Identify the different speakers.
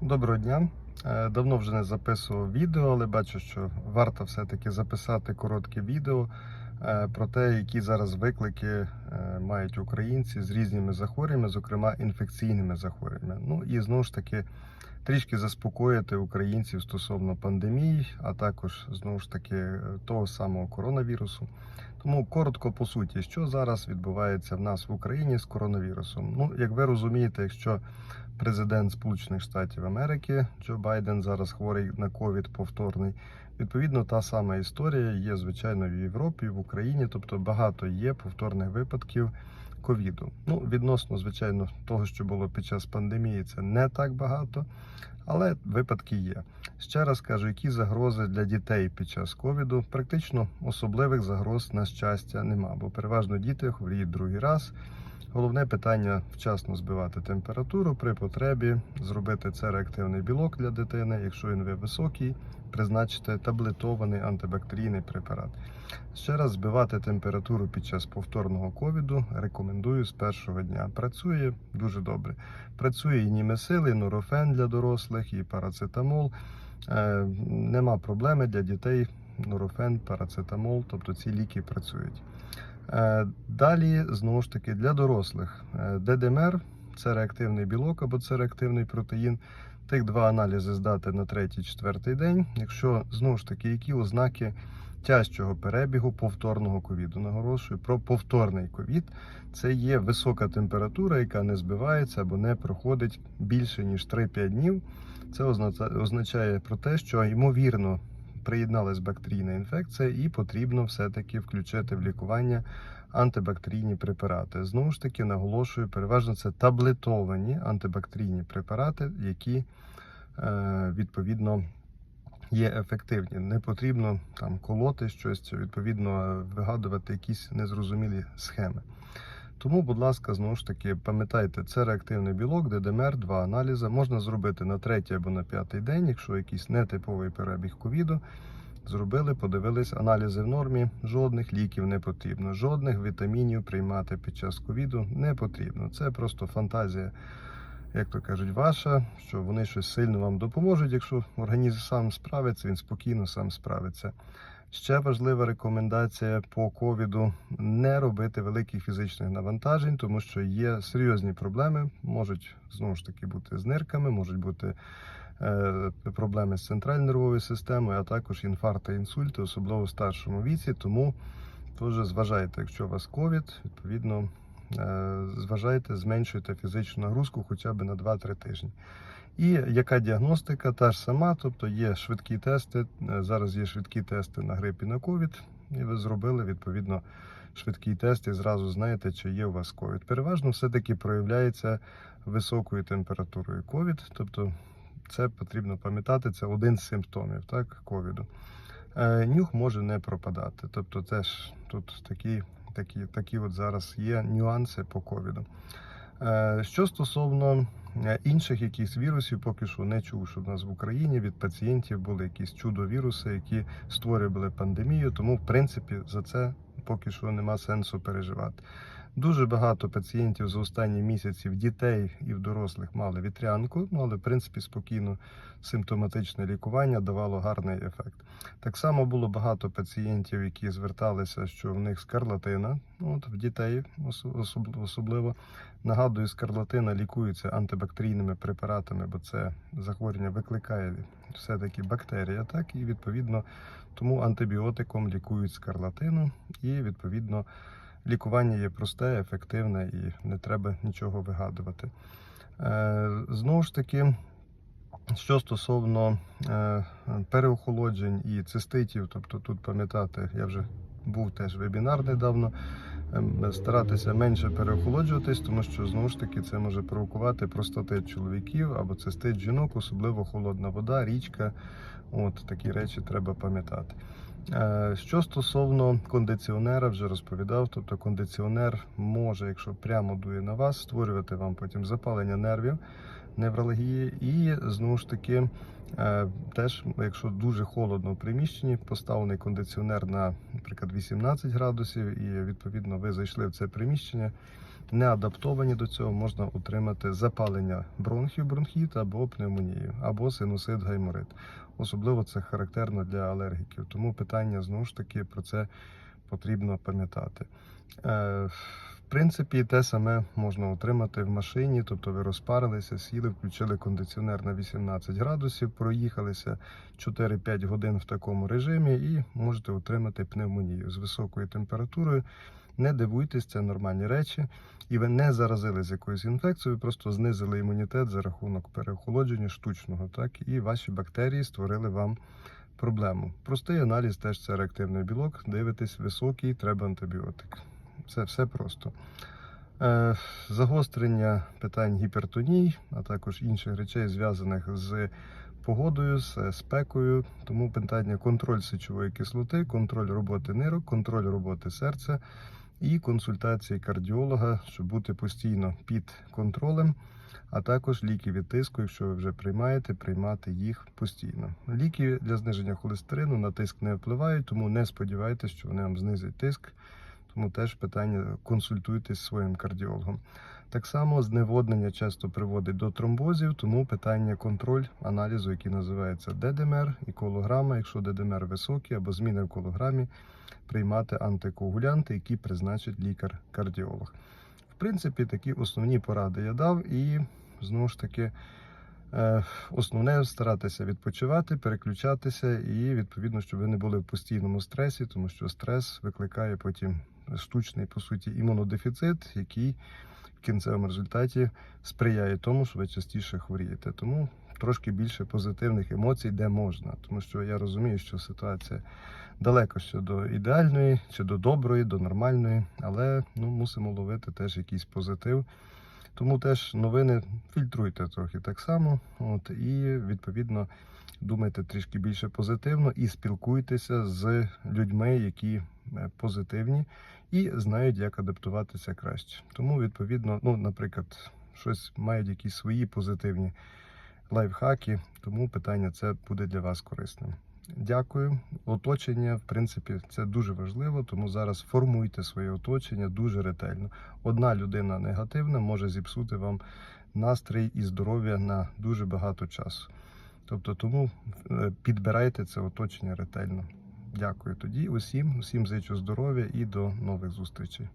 Speaker 1: Доброго дня. Е, Давно вже не записував відео, але бачу, що варто все-таки записати коротке відео е, про те, які зараз виклики е, мають українці з різними захворюваннями, зокрема інфекційними захворюваннями. Ну і знову ж таки трішки заспокоїти українців стосовно пандемії, а також знову ж таки того самого коронавірусу. Тому коротко по суті, що зараз відбувається в нас в Україні з коронавірусом. Ну, як ви розумієте, якщо президент Сполучених Штатів Америки Джо Байден зараз хворий на ковід повторний. Відповідно, та сама історія є звичайно в Європі, в Україні, тобто багато є повторних випадків ковіду. Ну, відносно, звичайно, того, що було під час пандемії, це не так багато, але випадки є. Ще раз кажу, які загрози для дітей під час ковіду. Практично особливих загроз на щастя нема, бо переважно діти хворіють другий раз. Головне питання вчасно збивати температуру при потребі, зробити це реактивний білок для дитини. Якщо він ви високий, призначити таблетований антибактерійний препарат. Ще раз збивати температуру під час повторного ковіду рекомендую з першого дня. Працює дуже добре. Працює і німесил, і нурофен для дорослих, і парацетамол. Е, нема проблеми для дітей. Нурофен, парацетамол, тобто ці ліки працюють. Е, Далі, знову ж таки, для дорослих Е, ДДМР це реактивний білок або це реактивний протеїн. Тих два аналізи здати на третій-четвертий день. Якщо знову ж таки, які ознаки тяжчого перебігу повторного ковіду. Наголошую про повторний ковід. Це є висока температура, яка не збивається або не проходить більше ніж 3-5 днів. Це означає про те, що ймовірно приєдналась бактерійна інфекція, і потрібно все-таки включити в лікування антибактерійні препарати. Знову ж таки, наголошую, переважно це таблетовані антибактерійні препарати, які е, відповідно є ефективні. Не потрібно там колоти щось, відповідно вигадувати якісь незрозумілі схеми. Тому, будь ласка, знову ж таки, пам'ятайте, це реактивний білок, ДДМР, два аналізи. Можна зробити на третій або на п'ятий день, якщо якийсь нетиповий перебіг ковіду. Зробили, подивились, аналізи в нормі, жодних ліків не потрібно, жодних вітамінів приймати під час ковіду не потрібно. Це просто фантазія, як то кажуть, ваша, що вони щось сильно вам допоможуть. Якщо організм сам справиться, він спокійно сам справиться. Ще важлива рекомендація по ковіду не робити великих фізичних навантажень, тому що є серйозні проблеми. Можуть знову ж таки бути з нирками, можуть бути е, проблеми з центральною нервовою системою, а також інфаркти, інсульти, особливо в старшому віці. Тому теж зважайте, якщо у вас ковід, відповідно е, зважайте, зменшуйте фізичну нагрузку хоча б на 2-3 тижні. І яка діагностика? Та ж сама, тобто є швидкі тести. е, Зараз є швидкі тести на грип і на ковід, і ви зробили відповідно швидкий тест і зразу знаєте, чи є у вас ковід. Переважно все-таки проявляється високою температурою ковід, тобто це потрібно пам'ятати, це один з симптомів так, ковіду. Е, Нюх може не пропадати. Тобто, теж тут такі, такі, такі от зараз є нюанси по ковіду. Е, Що стосовно інших якихось вірусів, поки що не чув, що в нас в Україні від пацієнтів були якісь чудо-віруси, які створювали пандемію. Тому, в принципі, за це поки що нема сенсу переживати. Дуже багато пацієнтів за останні місяці в дітей і в дорослих мали вітрянку, ну але в принципі спокійно симптоматичне лікування давало гарний ефект. Так само було багато пацієнтів, які зверталися, що в них скарлатина, ну, от в дітей особливо. Нагадую, скарлатина лікується антибактерійними препаратами, бо це захворювання викликає все-таки бактерія, так і відповідно тому антибіотиком лікують скарлатину, і відповідно лікування є просте, ефективне і не треба нічого вигадувати. Е, Знову ж таки, що стосовно е, переохолоджень і циститів, тобто тут пам'ятати, я вже був теж вебінар недавно. ем, Старатися менше переохолоджуватись, тому що знову ж таки це може провокувати простатит чоловіків або цистит жінок, особливо холодна вода, річка. От такі речі треба пам'ятати. Е, Що стосовно кондиціонера, вже розповідав. Тобто кондиціонер може, якщо прямо дує на вас, створювати вам потім запалення нервів, невралгії, і знову ж таки. е, Теж, якщо дуже холодно в приміщенні, поставлений кондиціонер на, наприклад, 18 градусів, і відповідно ви зайшли в це приміщення, не адаптовані до цього, можна отримати запалення бронхів, бронхіт або пневмонію, або синусит гайморит. Особливо це характерно для алергіків. Тому питання знову ж таки про це потрібно пам'ятати. Е, В принципі, те саме можна отримати в машині, тобто ви розпарилися, сіли, включили кондиціонер на 18 градусів, проїхалися 4-5 годин в такому режимі і можете отримати пневмонію з високою температурою. Не дивуйтесь, це нормальні речі, і ви не заразились якоюсь інфекцією, ви просто знизили імунітет за рахунок переохолодження штучного, так і ваші бактерії створили вам проблему. Простий аналіз теж це реактивний білок. Дивитесь, високий, треба антибіотик. Це все просто. Е, загострення питань гіпертоній, а також інших речей, зв'язаних з погодою, з спекою. Тому питання контроль сечової кислоти, контроль роботи нирок, контроль роботи серця і консультації кардіолога, щоб бути постійно під контролем. А також ліки від тиску, якщо ви вже приймаєте, приймати їх постійно. Ліки для зниження холестерину на тиск не впливають, тому не сподівайтеся, що вони вам знизять тиск. Тому теж питання консультуйтесь зі своїм кардіологом. Так само зневоднення часто приводить до тромбозів, тому питання контроль аналізу, який називається ДДМР і колограма, якщо ДДМР високий або зміни в колограмі, приймати антикоагулянти, які призначить лікар-кардіолог. В принципі, такі основні поради я дав, і знову ж таки. е, Основне старатися відпочивати, переключатися і відповідно, щоб ви не були в постійному стресі, тому що стрес викликає потім штучний по суті імунодефіцит, який кінцевому результаті сприяє тому, що ви частіше хворієте. Тому трошки більше позитивних емоцій, де можна, тому що я розумію, що ситуація далеко ще до ідеальної, чи до доброї, до нормальної, але ну мусимо ловити теж якийсь позитив. Тому теж новини фільтруйте трохи так само. От і відповідно думайте трішки більше позитивно і спілкуйтеся з людьми, які е, позитивні і знають, як адаптуватися краще. Тому, відповідно, ну, наприклад, щось мають якісь свої позитивні лайфхаки, тому питання це буде для вас корисним. Дякую. Оточення, в принципі, це дуже важливо, тому зараз формуйте своє оточення дуже ретельно. Одна людина негативна може зіпсути вам настрій і здоров'я на дуже багато часу. Тобто, тому е, підбирайте це оточення ретельно. Дякую тоді усім, усім зичу здоров'я і до нових зустрічей.